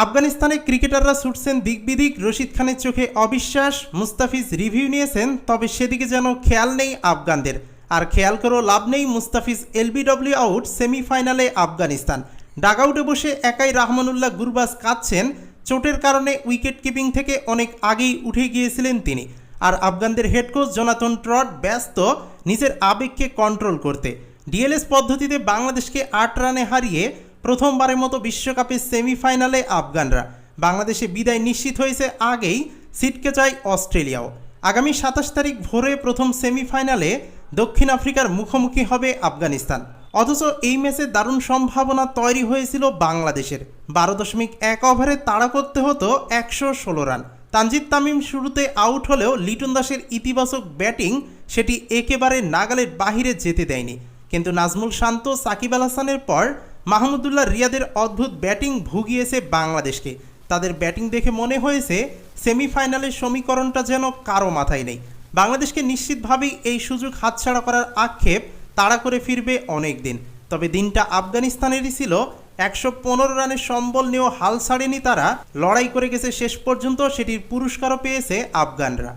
আফগানিস্তানে ক্রিকেটাররা ছুটছেন দিকবিদিক। রশিদ খানের চোখে অবিশ্বাস। মুস্তাফিজ রিভিউ নিয়েছেন, তবে সেদিকে যেন খেয়াল নেই আফগানদের। আর খেয়াল করেও লাভ নেই মুস্তাফিজ এলবিডব্লিউ আউট সেমিফাইনালে আফগানিস্তান। ডাগআউটে বসে একাই রাহমানুল্লাহ গুরবাজ কাঁদছেন। চোটের কারণে উইকেট কিপিং থেকে অনেক আগেই উঠে গিয়েছিলেন তিনি। আর আফগানদের হেড কোচ জোনাথন ট্রট ব্যস্ত নিজের আবেগকে কন্ট্রোল করতে। ডিএলএস পদ্ধতিতে বাংলাদেশকে আট রানে হারিয়ে প্রথমবারের মতো বিশ্বকাপের সেমিফাইনালে আফগানরা। বাংলাদেশে বিদায় নিশ্চিত হয়েছে আগেই সিটকে চায় অস্ট্রেলিয়াও। আগামী সাতাশ তারিখ ভোরে প্রথম সেমিফাইনালে দক্ষিণ আফ্রিকার মুখোমুখি হবে আফগানিস্তান। অথচ এই ম্যাচে দারুণ সম্ভাবনা তৈরি হয়েছিল বাংলাদেশের। বারো দশমিক এক ওভারে তাড়া করতে হতো একশো ষোলো রান। তানজিদ তামিম শুরুতে আউট হলেও লিটন দাসের ইতিবাচক ব্যাটিং সেটি একেবারে নাগালের বাহিরে যেতে দেয়নি। কিন্তু নাজমুল শান্ত, সাকিব আল হাসানের পর মাহমুদুল্লাহ রিয়াদের অদ্ভুত ব্যাটিং ভুগিয়েছে বাংলাদেশকে। তাদের ব্যাটিং দেখে মনে হয়েছে, সেমিফাইনালের সমীকরণটা যেন কারও মাথায় নেই। বাংলাদেশকে নিশ্চিতভাবেই এই সুযোগ হাতছাড়া করার আক্ষেপ তাড়া করে ফিরবে অনেক দিন। তবে দিনটা আফগানিস্তানেরই ছিল। একশো পনেরো রানের সম্বল নিয়েও হাল ছাড়েনি তারা। লড়াই করে গেছে শেষ পর্যন্ত, সেটির পুরস্কারও পেয়েছে আফগানরা।